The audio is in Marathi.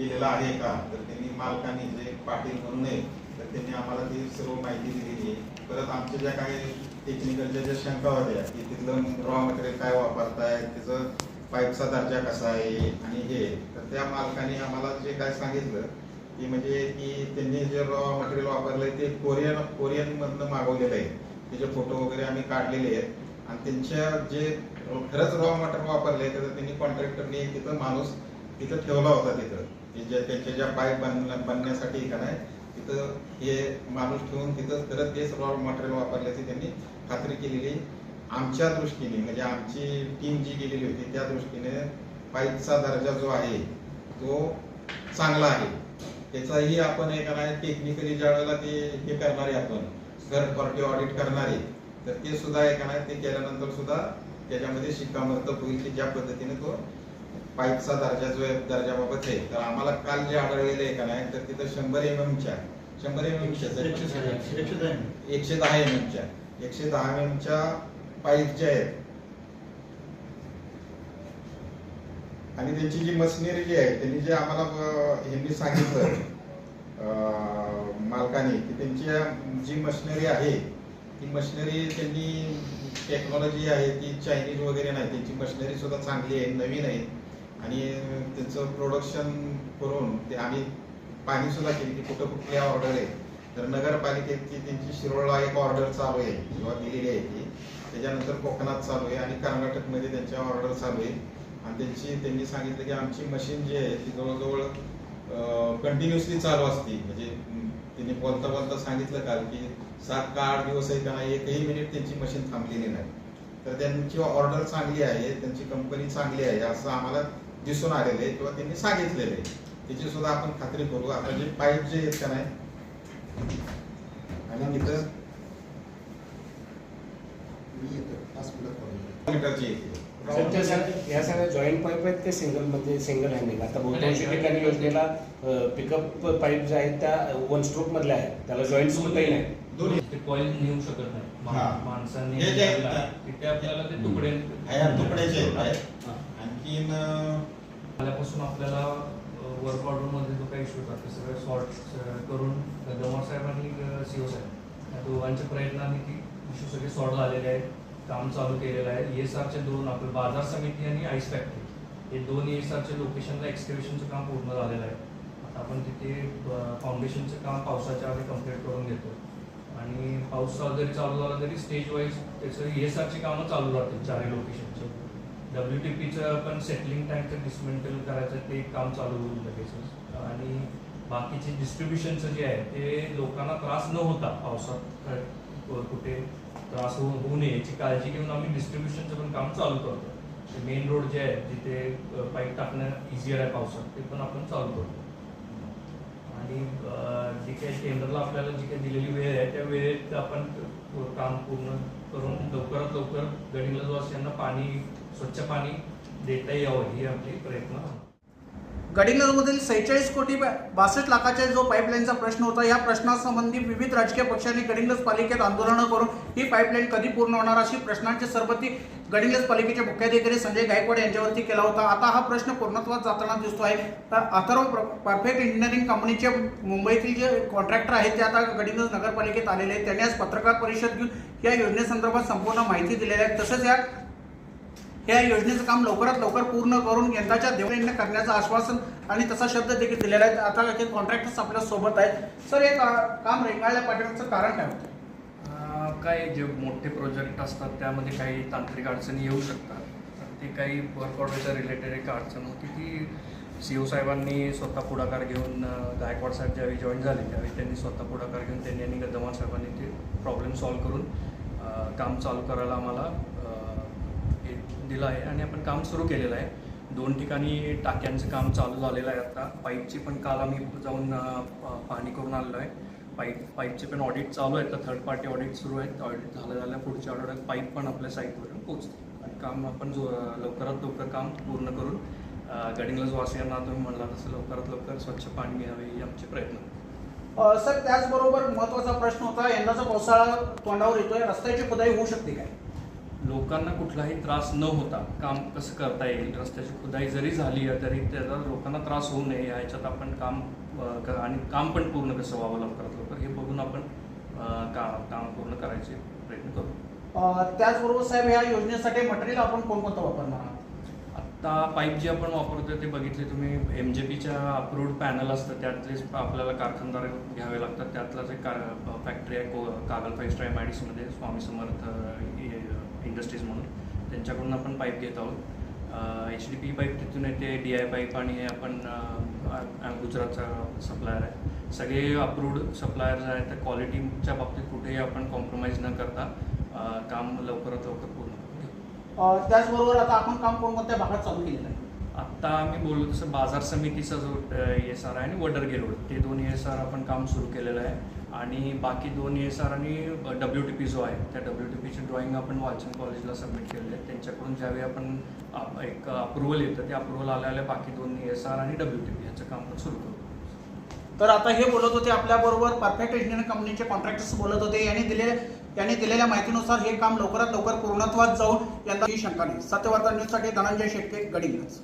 केलेला आहे का? तर त्यांनी मालकाने जे पाटील म्हणून आहे तर त्यांनी आम्हाला ती सर्व माहिती दिलेली आहे. परत आमच्या ज्या काही टेक्निकलच्या ज्या शंका होत्या की तिथलं रॉ मटेरियल काय वापरताय त्याचं पाईपचा दर्जा कसा आहे आणि हे तर त्या मालकाने आम्हाला जे काय सांगितलं की म्हणजे की त्यांनी जे रॉ मटेरियल वापरलंय ते कोरियन कोरियन मधनं मागवलेलं आहे. त्याचे फोटो वगैरे आम्ही काढलेले आहेत. आणि त्यांच्या जे खरंच रॉ मटेरियल वापरले तर त्यांनी कॉन्ट्रॅक्टरने तिथं माणूस तिथं ठेवला होता तिथं. की त्यांच्या ज्या पाईप बन बनण्यासाठी का नाही तिथं हे माणूस ठेवून तिथं खरंच ते सर्व मटेरियल वापरल्याची त्यांनी खात्री केलेली. आमच्या दृष्टीने म्हणजे आमची टीम जी गेलेली होती त्या दृष्टीने पाईपचा दर्जा जो आहे तो चांगला आहे. त्याचाही आपण एक नाही टेक्निकली ज्या वेळेला ते हे करणारे आपण थर्ड पार्टी ऑडिट करणारे तर ते सुद्धा एक नाही ते केल्यानंतर सुद्धा त्याच्यामध्ये शिक्कामोर्तब होईल की ज्या पद्धतीने तो पाईपचा दर्जा जो आहे दर्जाबाबत आहे. तर आम्हाला काल जे आढळलेलं आहे का नाही तर तिथं शंभर एम एमच्या शंभर एम एमच्या एकशे दहा एम एमच्या एकशे दहा एम च्या पाईप ज्या आहेत आणि त्यांची जी मशिनरी जी आहे त्यांनी जे आम्हाला ह्यांनी सांगितलं मालकाने की त्यांची जी मशिनरी आहे ती मशिनरी त्यांनी टेक्नॉलॉजी आहे ती चायनीज वगैरे नाही त्यांची मशिनरी सुद्धा चांगली आहे नवीन आहे. आणि त्यांचं प्रोडक्शन करून ते आम्ही पाहणी सुद्धा केली की कुठं कुठली ऑर्डर आहे. तर नगरपालिकेची त्यांची शिरोळला एक ऑर्डर चालू आहे किंवा दिलेली आहे ती. त्याच्यानंतर कोकणात चालू आहे आणि कर्नाटकमध्ये त्यांच्या ऑर्डर चालू आहे. आणि त्यांची त्यांनी सांगितलं की आमची मशीन जी आहे ती जवळजवळ कंटिन्युअसली चालू असते. म्हणजे त्यांनी बोलता बोलता सांगितलं काल की सात का आठ दिवस आहे का नाही एकही मिनिट त्यांची मशीन थांबलेली नाही. तर त्यांची ऑर्डर चांगली आहे त्यांची कंपनी चांगली आहे असं आम्हाला दिसून आलेलं किंवा त्यांनी सांगितलेलं त्याची सुद्धा आपण खात्री करू. आता जे पाईप जे आहेत का नाही? आणि तिथं मीटरची येते या सगळ्या जॉईंट पाईप आहेत ते सिंगल म्हणजे सिंगल हँडिंग आता बहुतांश ठिकाणी योजनेला पिकअप पाईप जे आहेत त्या वन स्ट्रोक मधल्या आहेत. त्याला जॉईंट कुठेही नाही. दोन्ही. ते कॉईल नेऊ शकत नाही. माणसांनी आपल्याला ते तुकडे तुकड्याचे. आणखीन आल्यापासून आपल्याला वर्क ऑर्डरमध्ये जो काही इश्यू होता ते सगळं सॉर्ट करून गव्हर्नर साहेब आणि सीओ साहेब. या दोघांच्या प्रयत्नाने ती इश्यू सगळे सॉर्ट झालेले आहेत काम चालू केलेलं आहे. एस आरचे दोन आपलं बाजार समिती आणि आईस फॅक्टरी हे दोन एस आरचे लोकेशनला एक्सकॅव्हेशनचं काम पूर्ण झालेलं आहे. आता आपण तिथे फाउंडेशनचं काम पावसाच्या आधी कंप्लीट करून घेतो आणि पाऊस जरी चालू झाला तरी स्टेज वाईज त्याचं एस आरची कामं चालू राहतील चारही लोकेशनचे डब्ल्यू टी पीचं पण सेटलिंग टँकचं डिसमेंटल करायचं ते काम चालू होईल लगेचच आणि बाकीचे डिस्ट्रीब्युशनचं जे आहे ते लोकांना त्रास न होता पावसात कुठे त्रास होऊ होऊ नये याची काळजी घेऊन आम्ही डिस्ट्रीब्युशनचं पण काम चालू करतो. ते मेन रोड जे आहे जिथे पाईप टाकणं इझियर आहे पावसात ते पण आपण चालू करतो. आणि अं, जी काही केंद्राला आपल्याला जी काही दिलेली वेळ आहे त्या वेळेत आपण काम पूर्ण करून लवकरात लवकर गडिंगलजवास यांना पाणी स्वच्छ पाणी देता यावं ही आपली प्रयत्न आहे. सेहेचाळीस कोटी बासष्ट लाखाच्या जो पाईपलाईनचा प्रश्न होता या प्रश्नासंबंधी विविध राजकीय पक्षांनी गडिंग्लज पालिकेत आंदोलनं करून ही पाईपलाईन कधी पूर्ण होणार अशी प्रश्नांची सरबती गडिंग्लज पालिकेचे मुख्याधिकारी संजय गायकवाड यांच्यावरती केला होता. आता हा प्रश्न पूर्णत्वात जाताना दिसतो आहे. तर अथर्व परफेक्ट इंजिनिअरिंग कंपनीचे मुंबईतील जे कॉन्ट्रॅक्टर आहेत ते आता गडिंग्लज नगरपालिकेत आलेले आहेत. त्यांनी आज पत्रकार परिषद घेऊन या योजनेसंदर्भात संपूर्ण माहिती दिलेली आहे. तसंच या या योजनेचं काम लवकरात लवकर पूर्ण करून यंदाच्या देवळीने करण्याचं आश्वासन आणि तसा शब्द देखील दिलेला आहे. आता काही कॉन्ट्रॅक्टर्स आपल्यासोबत आहेत. सर हे काम रेंगाळल्या पाठवण्याचं कारण काय होतं? काय जे मोठे प्रोजेक्ट असतात त्यामध्ये काही तांत्रिक अडचणी येऊ शकतात. ते काही वर्क ऑर्डरच्या रिलेटेड एक अडचण होती ती सी ओ साहेबांनी स्वतः पुढाकार घेऊन गायकवाड साहेब ज्यावेळी जॉईन झाले त्यावेळी त्यांनी स्वतः पुढाकार घेऊन त्यांनी आणि गद्दमान साहेबांनी ते प्रॉब्लेम सॉल्व्ह करून काम चालू करायला आम्हाला दिलं आहे आणि आपण काम सुरू केलेलं आहे. दोन ठिकाणी टाक्यांचं काम चालू झालेलं आहे आता. पाईपची पण काल आम्ही जाऊन प- पाहणी करून आलेलो आहे. पाईप पाईपचे पण ऑडिट चालू आहेत तर थर्ड पार्टी ऑडिट सुरू आहेत. ऑडिट झालं झालं पुढच्या आठवड्यात पाईप पण आपल्या साईटवरून पोचते आणि काम आपण जो लवकरात लवकर काम पूर्ण करून अं, गडिंग्लज वासियांना तुम्ही म्हणला तसं लवकरात लवकर स्वच्छ पाणी मिळावे हे आमचे प्रयत्न सर त्याचबरोबर महत्त्वाचा प्रश्न होता. यंदाचा पावसाळा तोंडावर येतोय. रस्त्याची खुदाई होऊ शकते काय? लोकांना कुठलाही त्रास न होता काम कसं करता येईल रस्त्याची खुदाई जरी झाली आहे तरी त्याचा लोकांना त्रास होऊ नये ह्याच्यात आपण काम आणि काम पण पूर्ण कसं व्हावं लवकरात लवकर हे बघून आपण का काम पूर्ण करायचे प्रयत्न करू. त्याचबरोबर साहेब या योजनेसाठी मटेरियल आपण कोणकोणतं वापरणार आहात? आत्ता पाईप जे आपण वापरतो ते बघितले तुम्ही एम जे पीच्या अप्रूव्ड पॅनल असतं त्यातलेच आपल्याला कारखानदार घ्यावे लागतात त्यातलं जे कार फॅक्टरी आहे को Kagal five star M I D सीमध्ये स्वामी समर्थ इंडस्ट्रीज म्हणून. त्यांच्याकडून आपण पाईप घेत आहोत. एच डी पी पाईप तिथून येते डी आय पाईप आणि हे आपण गुजरातचा सप्लायर आहे. सगळे अप्रूव्ड सप्लायर्स आहेत. त्या क्वालिटीच्या बाबतीत कुठेही आपण कॉम्प्रोमाइज न करता काम लवकरात लवकर पूर्ण त्याचबरोबर आता आपण काम कोणकोणत्या भागात चालू केलेलं आहे? आत्ता आम्ही बोललो तसं बाजार समितीचा जो एस आर आहे आणि वडरगे रोड ते दोन एस आर आपण काम सुरू केलेलं आहे. आणि बाकी दोन एस आर आणि डब्ल्यू टी पी जो आहे त्या डब्ल्यू टी पीची ड्रॉइंग आपण वालचंद कॉलेजला सबमिट केलेले आहे. त्यांच्याकडून ज्यावेळी आपण एक अप्रुव्हल येतं ते अप्रुव्हल आल्या बाकी दोन एस आर आणि डब्ल्यू टी पी याचं काम पण सुरू करू तर आता हे बोलत होते आपल्याबरोबर परफेक्ट इंजिनिअरिंग कंपनीचे कॉन्ट्रॅक्टर्स बोलत होते. यांनी दिलेले यांनी दिलेल्या माहितीनुसार हे काम लवकरात लवकर पूर्णत्वात जाऊन यांना ही शंका नाही. सत्यवर्धन न्यूजसाठी धनंजय शेटके गडिंगच